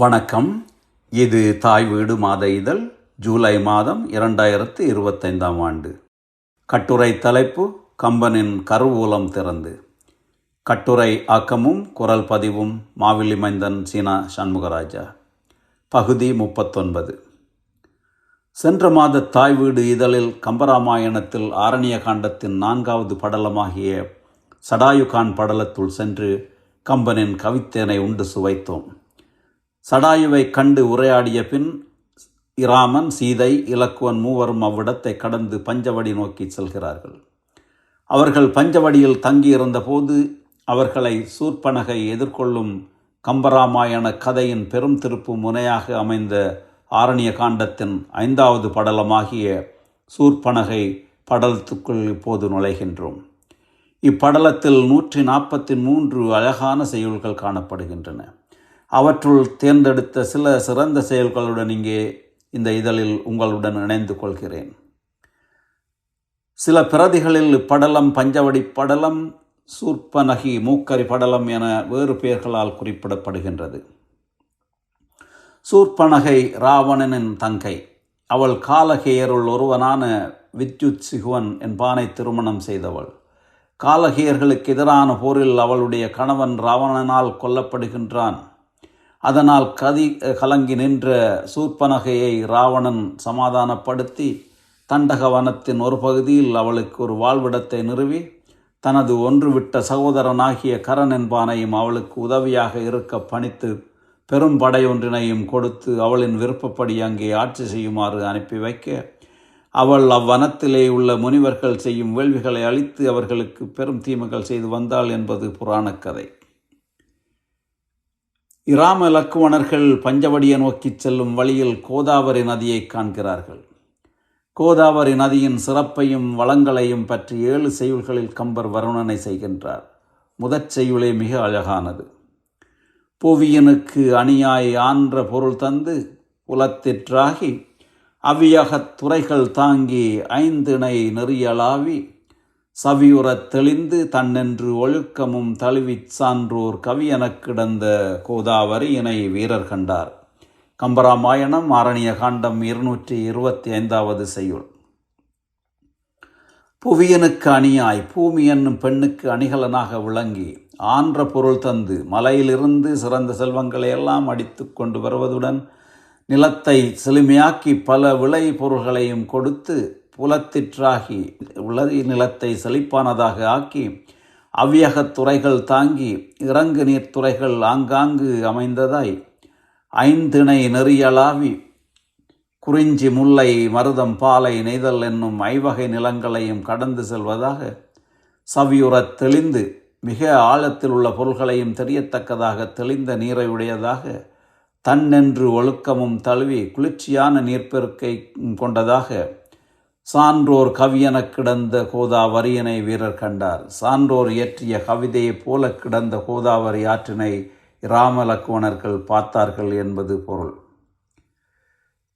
வணக்கம். இது தாய் வீடு மாத இதழ் ஜூலை மாதம் இரண்டாயிரத்து இருபத்தைந்தாம் ஆண்டு. கட்டுரை தலைப்பு கம்பனின் கருவூலம் திறந்து. கட்டுரை ஆக்கமும் குரல் பதிவும் மாவிலி மைந்தன் சீனா சண்முகராஜா. பகுதி முப்பத்தொன்பது. சென்ற மாத தாய் வீடு இதழில் கம்பராமாயணத்தில் ஆரண்ய காண்டத்தின் நான்காவது படலமாகிய சடாயுகான் படலத்துள் சென்று கம்பனின் கவித்தேனை உண்டு சுவைத்தோம். சடாயுவை கண்டு உரையாடிய பின் இராமன் சீதை இலக்குவன் மூவரும் அவ்விடத்தை கடந்து பஞ்சவடி நோக்கி செல்கிறார்கள். அவர்கள் பஞ்சவடியில் தங்கியிருந்தபோது அவர்களை சூர்பனகை எதிர்கொள்ளும் கம்பராமாயண கதையின் பெரும் திருப்பு முனையாக அமைந்த ஆரண்ய காண்டத்தின் ஐந்தாவது படலமாகிய சூர்பனகை படலத்துக்குள் இப்போது நுழைகின்றோம். இப்படலத்தில் நூற்றி நாற்பத்தி மூன்று அழகான செய்யுள்கள் காணப்படுகின்றன. அவற்றுள் தேர்ந்தெடுத்த சில சிறந்த செயல்களுடன் இங்கே இந்த இதழில் உங்களுடன் இணைந்து கொள்கிறேன். சில பிரதிகளில் இப்படலம் பஞ்சவடி படலம் சூர்பனகி மூக்கரி படலம் என வேறு பெயர்களால் குறிப்பிடப்படுகின்றது. சூர்பனகை ராவணனின் தங்கை. அவள் காலகேயருள் ஒருவனான வித்யுத் சிகுவன் என்பானை திருமணம் செய்தவள். காலகேயர்களுக்கு எதிரான போரில் அவளுடைய கணவன் ராவணனால் கொல்லப்படுகின்றான். அதனால் கதி கலங்கி நின்ற சூர்பனகையை ராவணன் சமாதானப்படுத்தி தண்டக வனத்தின் ஒரு பகுதியில் அவளுக்கு ஒரு வாழ்விடத்தை நிறுவி தனது ஒன்றுவிட்ட சகோதரனாகிய கரண் என்பானையும் அவளுக்கு உதவியாக இருக்க பணித்து பெரும் படையொன்றினையும் கொடுத்து அவளின் விருப்பப்படி அங்கே ஆட்சி செய்யுமாறு அனுப்பி வைக்க அவள் அவ்வனத்திலே உள்ள முனிவர்கள் செய்யும் வேள்விகளை அழித்து அவர்களுக்கு பெரும் தீமைகள் செய்து வந்தாள் என்பது புராணக் கதை இராம லக்குவணர்கள் பஞ்சவடியை நோக்கிச் செல்லும் வழியில் கோதாவரி நதியை காண்கிறார்கள். கோதாவரி நதியின் சிறப்பையும் வளங்களையும் பற்றி ஏழு செய்யுள்களில் கம்பர் வருணனை செய்கின்றார். முதற் செய்யுளே மிக அழகானது. புவியனுக்கு அணியாய் ஆன்ற பொருள் தந்து புலத்திற்றாகி அவ்வியகத் துறைகள் தாங்கி ஐந்திணை நெறியலாவி சவியுறத் தெளிந்து தன்னென்று ஒழுக்கமும் தழுவிச் சான்றோர் கவியெனக் கிடந்த கோதாவரி இணை வீரர் கண்டார். கம்பராமாயணம் ஆரணிய காண்டம் இருநூற்றி இருபத்தி ஐந்தாவது செய்யுள். புவியனுக்கு அணியாய் பூமி என்னும் பெண்ணுக்கு அணிகலனாக விளங்கி ஆன்ற பொருள் தந்து மலையிலிருந்து சிறந்த செல்வங்களை எல்லாம் அடித்து கொண்டு வருவதுடன் நிலத்தை செழுமையாக்கி பல விளை பொருள்களையும் கொடுத்து புலத்திற்றாகி உலகி நிலத்தை செழிப்பானதாக ஆக்கி அவ்வியகத் துறைகள் தாங்கி இறங்கு நீர்த்துறைகள் ஆங்காங்கு அமைந்ததாய் ஐந்திணை நெறியலாவி குறிஞ்சி முல்லை மருதம் பாலை நெய்தல் என்னும் ஐவகை நிலங்களையும் கடந்து செல்வதாக சவியுறத் தெளிந்து மிக ஆழத்தில் உள்ள பொருள்களையும் தெரியத்தக்கதாக தெளிந்த நீரை உடையதாக தன்னென்று ஒழுக்கமும் தழுவி குளிர்ச்சியான நீர்ப்பெருக்கை கொண்டதாக சான்றோர் கவியெனக் கிடந்த கோதாவரியனை வீரர் கண்டார். சான்றோர் இயற்றிய கவிதையைப் போல கிடந்த கோதாவரி ஆற்றினை இராமலக்குவணர்கள் பார்த்தார்கள் என்பது பொருள்.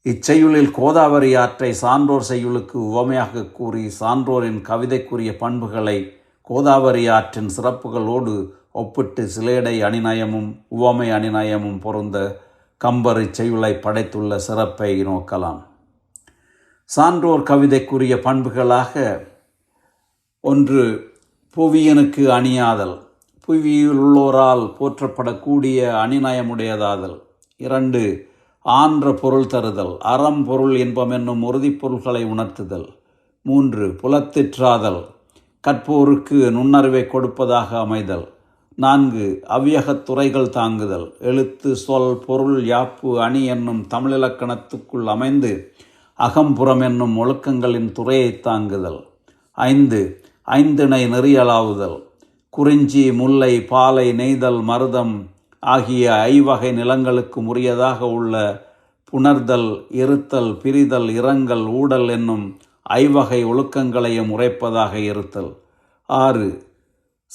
இச்செய்யுளில் கோதாவரி ஆற்றை சான்றோர் செய்யுளுக்கு உவமையாக கூறி சான்றோரின் கவிதைக்குரிய பண்புகளை கோதாவரி ஆற்றின் சிறப்புகளோடு ஒப்பிட்டு சிலேடை அணிநயமும் உவமை அணிநயமும் பொருந்த கம்பர் இச்செயுளை படைத்துள்ள சிறப்பை நோக்கலாம். சான்றோர் கவிதைக்குரிய பண்புகளாக ஒன்று புவியனுக்கு அணியாதல் புவியில் உள்ளோரால் போற்றப்படக்கூடிய அணிநயமுடையதாதல். இரண்டு ஆன்ற பொருள் தருதல் அறம் பொருள் இன்பம் என்னும் உறுதிப்பொருள்களை உணர்த்துதல். மூன்று புலத்திற்றாதல் கற்போருக்கு நுண்ணறிவை கொடுப்பதாக அமைதல். நான்கு அவ்வியகத் துறைகள் தாங்குதல் எழுத்து சொல் பொருள் யாப்பு அணி என்னும் தமிழிலக்கணத்துக்குள் அமைந்து அகம்புறம் என்னும் ஒழுக்கங்களின் துறையை தாங்குதல். ஐந்து ஐந்திணை நெறியலாவுதல். குறிஞ்சி முல்லை பாலை நெய்தல் மருதம் ஆகிய ஐவகை நிலங்களுக்கு உரியதாக உள்ள புணர்தல் இருத்தல் பிரிதல் இரங்கல் ஊடல் என்னும் ஐவகை ஒழுக்கங்களையும் உரைப்பதாக இருத்தல். ஆறு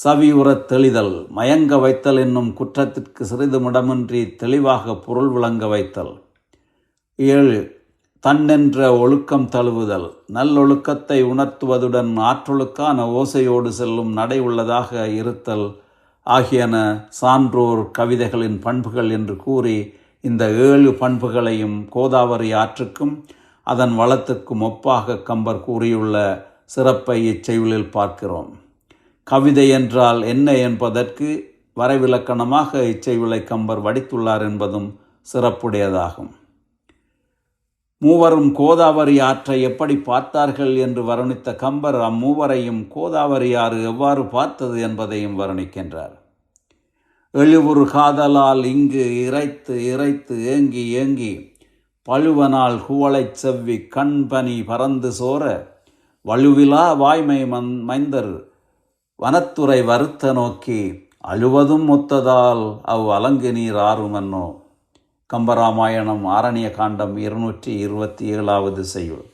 சவியுறத் தெளிதல். மயங்க வைத்தல் என்னும் குற்றத்திற்கு சிறிதுமிடமின்றி தெளிவாக பொருள் விளங்க வைத்தல். ஏழு தன்னென்ற ஒழுக்கம் தழுவுதல். நல்லொழுக்கத்தை உணர்த்துவதுடன் ஆற்றொழுக்கான ஓசையோடு செல்லும் நடை உள்ளதாக இருத்தல் ஆகியன சான்றோர் கவிதைகளின் பண்புகள் என்று கூறி இந்த ஏழு பண்புகளையும் கோதாவரி ஆற்றுக்கும் அதன் வளத்துக்கும் ஒப்பாக கம்பர் கூறியுள்ள சிறப்பை இச்செயலில் பார்க்கிறோம். கவிதை என்றால் என்ன என்பதற்கு வரைவிலக்கணமாக இச்செயலை கம்பர் வடித்துள்ளார் என்பதும் சிறப்புடையதாகும். மூவரும் கோதாவரி ஆற்றை எப்படி பார்த்தார்கள் என்று வர்ணித்த கம்பர் அம்மூவரையும் கோதாவரி ஆறு எவ்வாறு பார்த்தது என்பதையும் வர்ணிக்கின்றார். எழுவுறு காதலால் இங்கு இறைத்து இறைத்து ஏங்கி ஏங்கி பழுவனால் குவளைச் செவ்வி கண்பனி பறந்து சோர வலுவிலா வாய்மை மந் மைந்தர் வனத்துறை வருத்த நோக்கி அழுவதும் ஒத்ததால் அவ் அலங்கு நீர் ஆறுமன்னோ கம்பராமாயணம் ஆரண்ய காண்டம் இருநூற்றி இருபத்தி ஏழாவது செய்யுள்.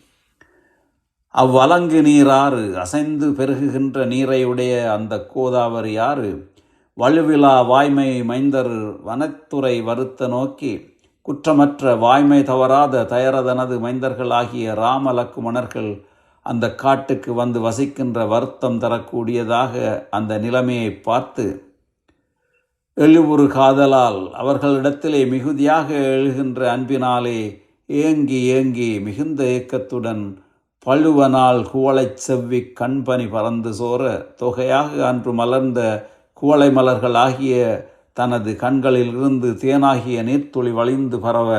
அவ்வலங்கு நீராறு அசைந்து பெருகுகின்ற நீரையுடைய அந்த கோதாவரி ஆறு வலுவிழா வாய்மை மைந்தர் வனத்துறை வருத்த நோக்கி குற்றமற்ற வாய்மை தவறாத தயரதனது மைந்தர்களாகிய ராம லக்குமணர்கள் அந்த காட்டுக்கு வந்து வசிக்கின்ற வருத்தம் தரக்கூடியதாக அந்த நிலைமையை பார்த்து எழுவுறு காதலால் அவர்களிடத்திலே மிகுதியாக எழுகின்ற அன்பினாலே ஏங்கி ஏங்கி மிகுந்த ஏக்கத்துடன் பழுவனால் குவளைச் செவ்வி கண்பனி பறந்து சோர தொகையாக அன்று மலர்ந்த குவளை மலர்கள் ஆகிய தனது கண்களிலிருந்து தேனாகிய நீர்த்துளி வழிந்து பரவ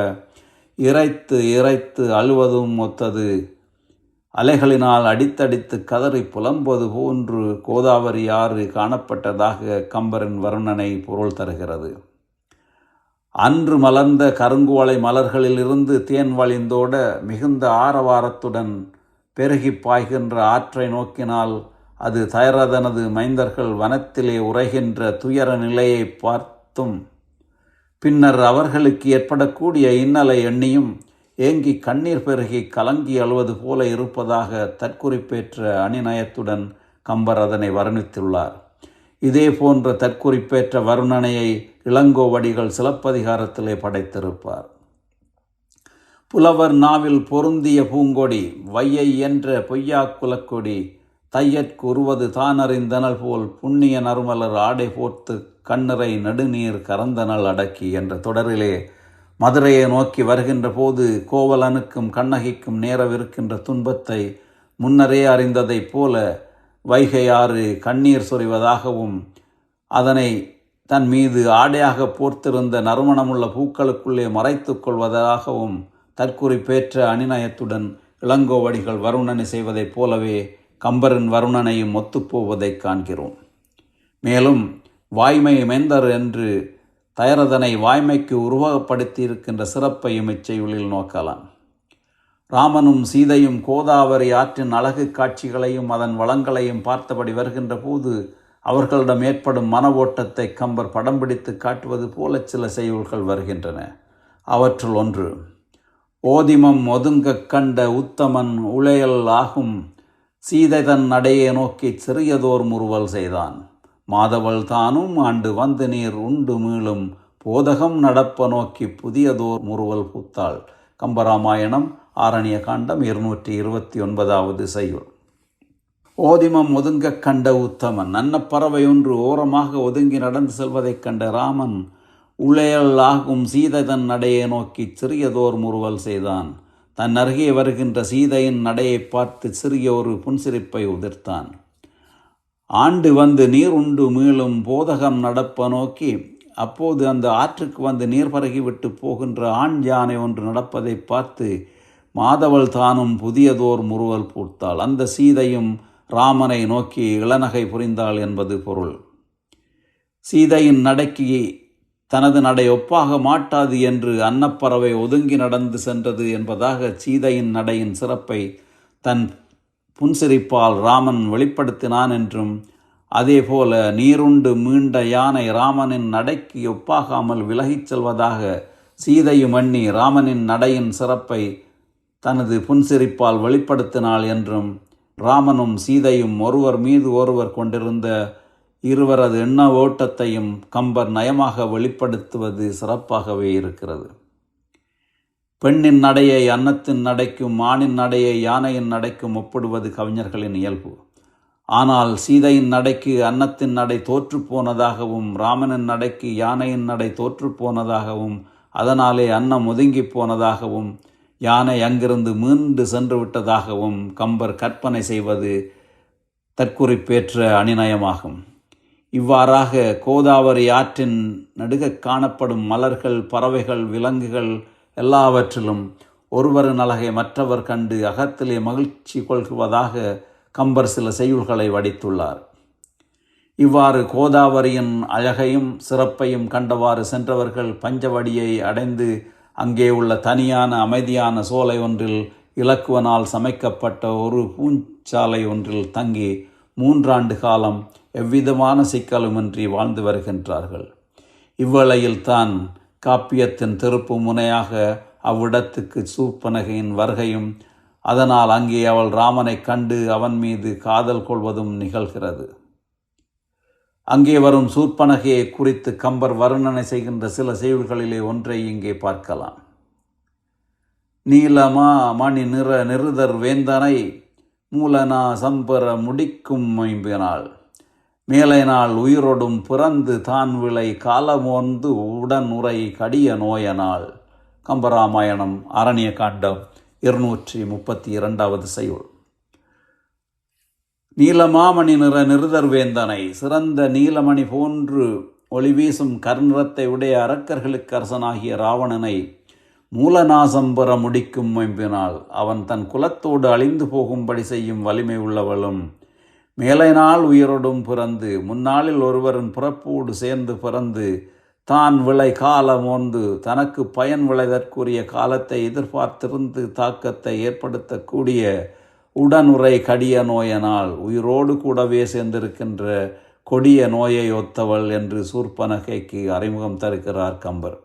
இறைத்து இறைத்து அழுவதும் ஒத்தது. அலைகளினால் அடித்தடித்து கதறி புலம்பது போன்று கோதாவரி ஆறு காணப்பட்டதாக கம்பரின் வர்ணனை பொருள் தருகிறது. அன்று மலர்ந்த கருங்குவளை மலர்களிலிருந்து தேன் வழிந்தோட மிகுந்த ஆரவாரத்துடன் பெருகி பாய்கின்ற ஆற்றை நோக்கினால் அது தயரதனது மைந்தர்கள் வனத்திலே உரைகின்ற துயர நிலையை பார்த்தும். பின்னர் அவர்களுக்கு ஏற்படக்கூடிய இன்னலை எண்ணியும் ஏங்கி கண்ணீர் பெருகி கலங்கி அழுவது போல இருப்பதாக தற்குறிப்பேற்ற அணிநயத்துடன் கம்பர் அதனை வர்ணித்துள்ளார். இதே போன்ற தற்குறிப்பேற்ற வர்ணனையை இளங்கோவடிகள் சிலப்பதிகாரத்திலே படைத்திருப்பார். புலவர் நாவில் பொருந்திய பூங்கொடி வையை என்ற பொய்யா குலக்கொடி தையற்கு உருவது தானறிந்தனல் போல் புண்ணிய நறுமலர் ஆடை போர்த்து கண்ணறை நடுநீர் கறந்தனல் அடக்கி என்ற தொடரிலே மதுரையை நோக்கி வருகின்ற போது கோவலனுக்கும் கண்ணகிக்கும் நேரவிருக்கின்ற துன்பத்தை முன்னரே அறிந்ததைப் போல வைகை ஆறு கண்ணீர் சொறிவதாகவும் அதனை தன் மீது ஆடையாக போர்த்திருந்த நறுமணமுள்ள பூக்களுக்குள்ளே மறைத்து கொள்வதாகவும் தற்குறிப்பேற்ற அணிநயத்துடன் இளங்கோவடிகள் வருணனை செய்வதைப் போலவே கம்பரின் வருணனையும் ஒத்துப்போவதைக் காண்கிறோம். மேலும் வாய்மை மெந்தர் என்று தயரதனை வாய்மைக்கு உருவகப்படுத்தியிருக்கின்ற சிறப்பையும் இச்செயலில் நோக்கலாம். ராமனும் சீதையும் கோதாவரி ஆற்றின் அழகு காட்சிகளையும் அதன் வளங்களையும் பார்த்தபடி வருகின்ற போது அவர்களிடம் ஏற்படும் மன ஓட்டத்தை கம்பர் படம் பிடித்து காட்டுவது போல சில செய்யுள்கள் வருகின்றன. அவற்றுள் ஒன்று ஓதிமம் ஒதுங்கக் கண்ட உத்தமன் உளையல் ஆகும். சீதை தன் நடையை நோக்கி சிறியதோர் முறுவல் செய்தான். மாதவள் தானும் ஆண்டு வந்து நீர் உண்டு மீளும் போதகம் நடப்ப நோக்கி புதியதோர் முறுவல் பூத்தாள். கம்பராமாயணம் ஆரணிய காண்டம் இருநூற்றி இருபத்தி ஒன்பதாவது செய்யுள். ஓதிமம் ஒதுங்கக் கண்ட உத்தமன் நன்ன பறவை ஒன்று ஓரமாக ஒதுங்கி நடந்து செல்வதைக் கண்ட ராமன் உளையல் ஆகும் சீததன் நடையை நோக்கி சிறியதோர் முறுவல் செய்தான். தன் அருகே வருகின்ற சீதையின் நடையை பார்த்து சிறிய ஒரு புன்சிரிப்பை உதிர்த்தான். ஆண்டு வந்து நீர் உண்டு மீளும் போதகம் நடப்ப நோக்கி அப்போது அந்த ஆற்றுக்கு வந்து நீர் பரகி விட்டு போகின்ற ஆண் யானை ஒன்று நடப்பதை பார்த்து மாதவள் தானும் புதியதோர் முறுவல் பூர்த்தாள் அந்த சீதையும் ராமனை நோக்கி இளநகை புரிந்தாள் என்பது பொருள். சீதையின் நடைக்கு தனது நடை ஒப்பாக மாட்டாது என்று அன்னப்பறவை ஒதுங்கி நடந்து சென்றது என்பதாக சீதையின் நடையின் சிறப்பை தன் புன்சிரிப்பால் ராமன் வெளிப்படுத்தினான் என்றும் அதேபோல நீருண்டு மீண்ட யானை ராமனின் நடைக்கு ஒப்பாகாமல் விலகிச் செல்வதாக சீதையும் எண்ணி ராமனின் நடையின் சிறப்பை தனது புன்சிரிப்பால் வெளிப்படுத்தினாள் என்றும் ராமனும் சீதையும் ஒருவர் மீது ஒருவர் கொண்டிருந்த இருவரது எண்ண ஓட்டத்தையும் கம்பர் நயமாக வெளிப்படுத்துவது சிறப்பாகவே இருக்கிறது. பெண்ணின் நடையை அன்னத்தின் நடைக்கும் ஆணின் நடையை யானையின் நடைக்கும் ஒப்பிடுவது கவிஞர்களின் இயல்பு. ஆனால் சீதையின் நடைக்கு அன்னத்தின் நடை தோற்றுப்போனதாகவும் ராமனின் நடைக்கு யானையின் நடை தோற்றுப்போனதாகவும் அதனாலே அன்னம் ஒதுங்கி போனதாகவும் யானை அங்கிருந்து மீண்டு சென்று விட்டதாகவும் கம்பர் கற்பனை செய்வது தற்குறிப்பேற்ற அணிநயமாகும் இவ்வாறாக கோதாவரி ஆற்றின் நடுக காணப்படும் மலர்கள் பறவைகள் விலங்குகள் எல்லாவற்றிலும் ஒருவரின் அழகை மற்றவர் கண்டு அகத்திலே மகிழ்ச்சி கொள்குவதாக கம்பர் சில செய்யுள்களை வடித்துள்ளார். இவ்வாறு கோதாவரியின் அழகையும் சிறப்பையும் கண்டவாறு சென்றவர்கள் பஞ்சவடியை அடைந்து அங்கே உள்ள தனியான அமைதியான சோலை ஒன்றில் இலக்குவனால் சமைக்கப்பட்ட ஒரு பூஞ்சாலை ஒன்றில் தங்கி மூன்றாண்டு காலம் எவ்விதமான சிக்கலுமின்றி வாழ்ந்து வருகின்றார்கள். இவ்வேளையில்தான் காப்பியத்தின் திருப்பு முனையாக அவ்விடத்துக்கு சூப்பனகையின் வருகையும் அதனால் அங்கே அவள் ராமனை கண்டு அவன் மீது காதல் கொள்வதும் நிகழ்கிறது. அங்கே வரும் சூர்பனகையை குறித்து கம்பர் வர்ணனை செய்கின்ற சில செய்வுகளிலே ஒன்றை இங்கே பார்க்கலாம். நீலமா மணி நிற நிருதர் வேந்தனை மூலனா சம்பர முடிக்கும் மைம்பினாள் மேலை நாள் உயிரொடும் பிறந்து தான் விளை காலமோந்து உடன் உரை கடிய நோயனால். கம்பராமாயணம் அரணிய காண்டம் இருநூற்றி முப்பத்தி இரண்டாவது செய்யுள். நீலமாமணி நிற நிறுதர்வேந்தனை சிறந்த நீலமணி போன்று ஒளி வீசும் கர்நிறத்தை உடைய அரக்கர்களுக்கு அரசனாகிய ராவணனை மூலநாசம் பெற முடிக்கும் எம்பினால் அவன் தன் குலத்தோடு அழிந்து போகும்படி செய்யும் வலிமை உள்ளவளும் மேலை நாள் உயிரோடும் பிறந்து முன்னாளில் ஒருவரின் பிறப்போடு சேர்ந்து பிறந்து தான் விளை காலம் ஒன்று தனக்கு பயன் விளைதற்குரிய காலத்தை எதிர்பார்த்திருந்து தாக்கத்தை ஏற்படுத்தக்கூடிய உடனுரை கடிய நோயனால் உயிரோடு கூடவே சேர்ந்திருக்கின்ற கொடிய நோயை ஒத்தவள் என்று சூர்பனகைக்கு அறிமுகம் தருகிறார் கம்பர்.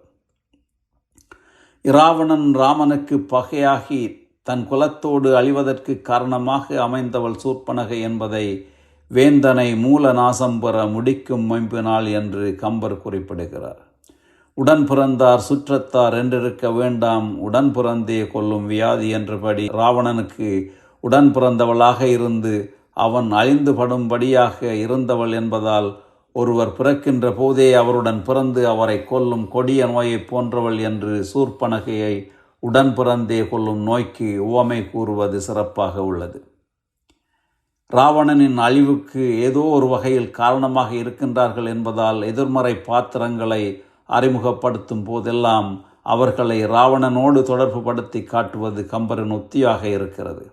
இராவணன் ராமனுக்கு பகையாகி தன் குலத்தோடு அழிவதற்கு காரணமாக அமைந்தவள் சூர்பனகை என்பதை வேந்தனை மூல நாசம் பெற முடிக்கும் மைம்பினாள் என்று கம்பர் குறிப்பிடுகிறார். உடன் பிறந்தார் சுற்றத்தார் என்றிருக்க வேண்டாம் உடன் பிறந்தே கொல்லும் வியாதி என்றபடி ராவணனுக்கு உடன் பிறந்தவளாக இருந்து அவன் அழிந்து படும்படியாக இருந்தவள் என்பதால் ஒருவர் பிறக்கின்ற போதே அவருடன் பிறந்து அவரை கொல்லும் கொடிய நோயைப் போன்றவள் என்று சூர்பனகையை உடன் பிறந்தே கொள்ளும் நோய்க்கு உவமை கூறுவது சிறப்பாக உள்ளது. ராவணனின் அழிவுக்கு ஏதோ ஒரு வகையில் காரணமாக இருக்கின்றார்கள் என்பதால் எதிர்மறை பாத்திரங்களை அறிமுகப்படுத்தும் போதெல்லாம் அவர்களை ராவணனோடு தொடர்பு படுத்தி காட்டுவது கம்பரின் உத்தியாக இருக்கிறது.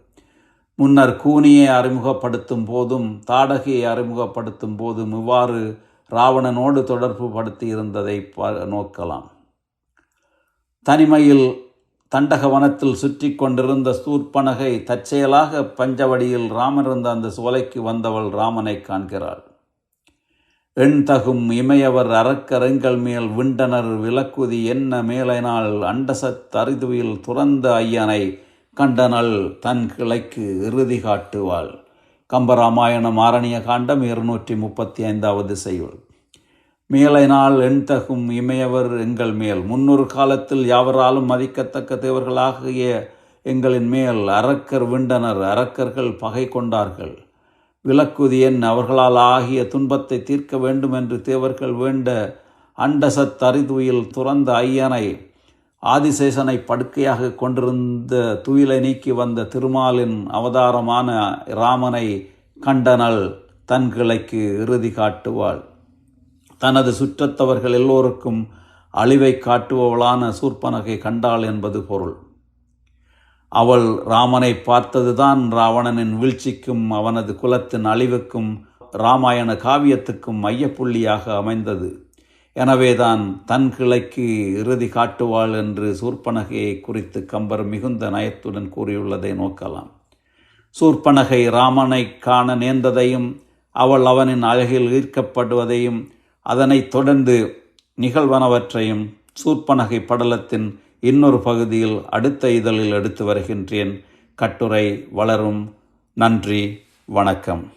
முன்னர் கூனியை அறிமுகப்படுத்தும் போதும் தாடகையை அறிமுகப்படுத்தும் போதும் இவ்வாறு ராவணனோடு தொடர்பு படுத்தி இருந்ததை நோக்கலாம். தனிமையில் தண்டகவனத்தில் சுற்றி கொண்டிருந்த சூர்பனகை தற்செயலாக பஞ்சவடியில் ராமன் இருந்த அந்த சோலைக்கு வந்தவள் ராமனை காண்கிறாள். எண் தகும் இமையவர் அறக்கரங்கள் மேல் விண்டனர் விலக்குதி என்ன மேலைனால் அண்டசத் அரிதுவில் துறந்த ஐயனை கண்டனள் தன் கிளைக்கு இறுதி காட்டுவாள். கம்பராமாயணம் ஆரணிய காண்டம் இருநூற்றி முப்பத்தி ஐந்தாவது செய்யுள். மேலை நாள் எண்தகும் இமையவர் எங்கள் மேல். முன்னொரு காலத்தில் யாவராலும் மதிக்கத்தக்க தேவர்களாகிய எங்களின் மேல் அரக்கர் விண்டனர் அரக்கர்கள் பகை கொண்டார்கள். விலக்குதி எண் அவர்களால் ஆகிய துன்பத்தை தீர்க்க வேண்டும் என்று தேவர்கள் வேண்ட அண்டசத் அரிதுயில் துறந்த ஐயனை ஆதிசேஷனை படுக்கையாக கொண்டிருந்த துயிலை நீக்கி வந்த திருமாலின் அவதாரமான ராமனை கண்டனல் தன் கிளைக்கு இறுதி காட்டுவாள். தனது சுற்றத்தவர்கள் எல்லோருக்கும் அழிவை காட்டுபவளான சூர்பனகை கண்டாள் என்பது பொருள். அவள் ராமனை பார்த்ததுதான் ராவணனின் வீழ்ச்சிக்கும் அவனது குலத்தின் அழிவுக்கும் ராமாயண காவியத்துக்கும் மையப்புள்ளியாக அமைந்தது. எனவேதான் தன் கிளைக்கு இறுதி காட்டுவாள் என்று சூர்பனகையை குறித்து கம்பர் மிகுந்த நயத்துடன் கூறியுள்ளதை நோக்கலாம். சூர்பனகை ராமனை காண நேர்ந்ததையும் அவள் அவனின் அழகில் ஈர்க்கப்படுவதையும் அதனைத் தொடர்ந்து நிகழ்வனவற்றையும் சூர்பனகை படலத்தின் இன்னொரு பகுதியில் அடுத்த இதழில் எடுத்து வருகின்றேன். கட்டுரை வளரும். நன்றி. வணக்கம்.